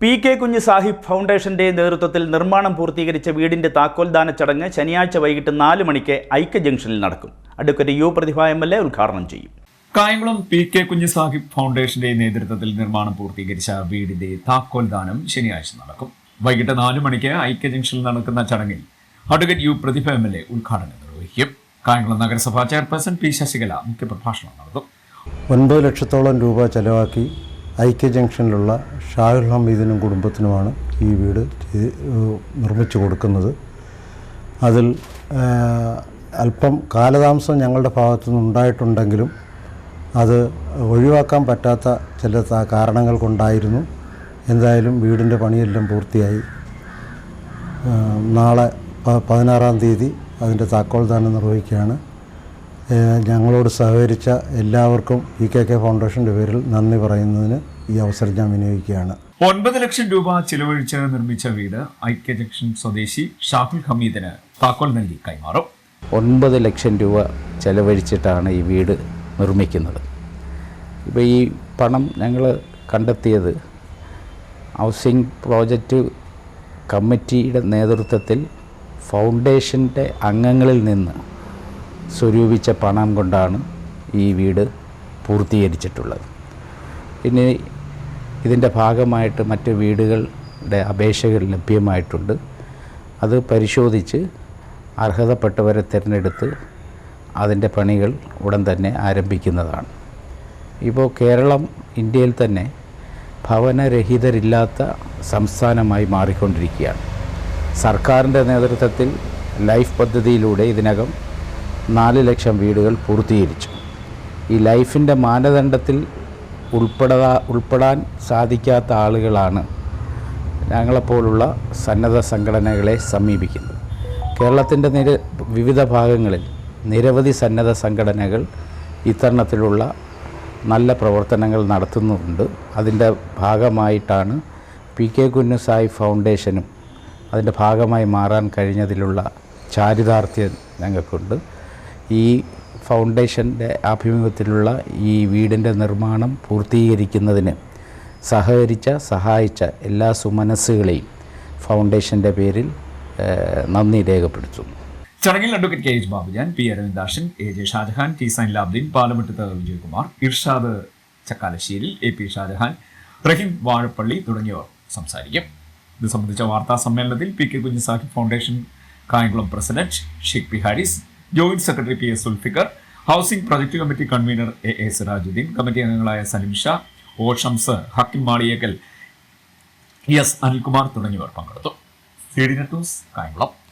P K കുഞ്ഞ് സാഹിബ് ഫൗണ്ടേഷന്റെ നേതൃത്വത്തിൽ നിർമ്മാണം പൂർത്തീകരിച്ച വീടിന്റെ താക്കോൽദാന ചടങ്ങ് ശനിയാഴ്ച വൈകിട്ട് നാല് മണിക്ക് ഐക്യ ജംഗ്ഷനിൽ നടക്കും. Advocate U Prathibha M L A ഉദ്ഘാടനം ചെയ്യും. കായംകുളം പി കെ കുഞ്ഞ് സാഹിബ് ഫൗണ്ടേഷന്റെ നേതൃത്വത്തിൽ നിർമ്മാണം പൂർത്തീകരിച്ച വീടിന്റെ താക്കോൽദാനം ശനിയാഴ്ച നടക്കും. വൈകിട്ട് നാലു മണിക്ക് ഐക്യ ജംഗ്ഷനിൽ നടക്കുന്ന ചടങ്ങിൽ advocate U Prathibha M L A ഉദ്ഘാടനം നിർവഹിക്കും. കായംകുളം നഗരസഭാ ചെയർപേഴ്സൺ പി ശശികല മുഖ്യപ്രഭാഷണം നടത്തും. ഒൻപത് ലക്ഷത്തോളം രൂപ ചെലവാക്കി ഐക്യ ജംഗ്ഷനിലുള്ള ഷാഹുൽ ഹമീദിനും കുടുംബത്തിനുമാണ് ഈ വീട് നിർമ്മിച്ചു കൊടുക്കുന്നത്. അതിൽ അല്പം കാലതാമസം ഞങ്ങളുടെ ഭാഗത്തു നിന്നുണ്ടായിട്ടുണ്ടെങ്കിലും അത് ഒഴിവാക്കാൻ പറ്റാത്ത ചില കാരണങ്ങൾ കൊണ്ടായിരുന്നു. എന്തായാലും വീടിന്റെ പണിയെല്ലാം പൂർത്തിയായി. നാളെ പതിനാറാം തീയതി അതിന്റെ താക്കോൽദാനം നിർവഹിക്കുകയാണ്. ഞങ്ങളോട് സഹകരിച്ച എല്ലാവർക്കും ഇ കെ കെ ഫൗണ്ടേഷന്റെ പേരിൽ നന്ദി പറയുന്നതിന് ഈ അവസരം ഞാൻ വിനിയോഗിക്കുകയാണ്. ഒൻപത് ലക്ഷം രൂപ ചിലവഴിച്ച് നിർമ്മിച്ച വീട് ഐക്യ ജംഗ്ഷൻ സ്വദേശി ഷാഫുൽ ഹമീദിന് താക്കോൽ നൽകി കൈമാറും. ഒൻപത് ലക്ഷം രൂപ ചിലവഴിച്ചിട്ടാണ് ഈ വീട് നിർമ്മിക്കുന്നത്. ഇപ്പോൾ ഈ പണം ഞങ്ങൾ കണ്ടെത്തിയത് ഹൗസിംഗ് പ്രോജക്റ്റ് കമ്മിറ്റിയുടെ നേതൃത്വത്തിൽ ഫൗണ്ടേഷന്റെ അംഗങ്ങളിൽ നിന്ന് സ്വരൂപിച്ച പണം കൊണ്ടാണ് ഈ വീട് പൂർത്തീകരിച്ചിട്ടുള്ളത്. ഇനി ഇതിന്റെ ഭാഗമായിട്ട് മറ്റ് വീടുകളുടെ അപേക്ഷകൾ ലഭ്യമായിട്ടുണ്ട്. അത് പരിശോധിച്ച് അർഹതപ്പെട്ടവരെ തിരഞ്ഞെടുത്ത് അതിന്റെ പണികൾ ഉടൻ തന്നെ ആരംഭിക്കുന്നതാണ്. ഇപ്പോൾ കേരളം ഇന്ത്യയിൽ തന്നെ ഭവനരഹിതരില്ലാത്ത സംസ്ഥാനമായി മാറിക്കൊണ്ടിരിക്കുകയാണ്. സർക്കാരിന്റെ നേതൃത്വത്തിൽ ലൈഫ് പദ്ധതിയിലൂടെ ഇതിനകം നാല് ലക്ഷം വീടുകൾ പൂർത്തീകരിച്ചു. ഈ ലൈഫിന്റെ മാനദണ്ഡത്തിൽ ഉൾപ്പെടാ ഉൾപ്പെടാൻ സാധിക്കാത്ത ആളുകളാണ് ഞങ്ങളെപ്പോലുള്ള സന്നദ്ധ സംഘടനകളെ സമീപിക്കുന്നത്. കേരളത്തിന്റെ നിര വിവിധ ഭാഗങ്ങളിൽ നിരവധി സന്നദ്ധ സംഘടനകൾ ഇത്തരണത്തിലുള്ള നല്ല പ്രവർത്തനങ്ങൾ നടത്തുന്നുണ്ട്. അതിന്റെ ഭാഗമായിട്ടാണ് പി കെ കുഞ്ഞുസായി ഫൗണ്ടേഷനും അതിന്റെ ഭാഗമായി മാറാൻ കഴിഞ്ഞതിലുള്ള ചാരിതാർത്ഥ്യം ഞങ്ങൾക്കുണ്ട്. ഈ ഫൗണ്ടേഷന്റെ ആഭിമുഖ്യത്തിലുള്ള ഈ വീടിന്റെ നിർമ്മാണം പൂർത്തീകരിക്കുന്നതിന് സഹകരിച്ച സഹായിച്ച എല്ലാ സുമനസ്സുകളെയും ഫൗണ്ടേഷന്റെ പേരിൽ നന്ദി രേഖപ്പെടുത്തുന്നു. ചടങ്ങിൽ advocate K H Babujan P Aravindakshan A J Shajahan T Zain Labdeen Palamuttath Vijayakumar Irshad Chakkalasseri A P Shajahan Rahim Vazhappally തുടങ്ങിയവർ സംസാരിക്കും. ഇത് സംബന്ധിച്ച വാർത്താ സമ്മേളനത്തിൽ P K Kunjusahib foundation Kayamkulam president Sheikh P Haris joint secretary P S Zulfikar housing project committee convener A A Sirajuddin committee അംഗങ്ങളായ Salim Sha O Shams Hakkim Maliyekkal S Anilkumar തുടങ്ങിയവർ പങ്കെടുത്തു. C news Kayamkulam.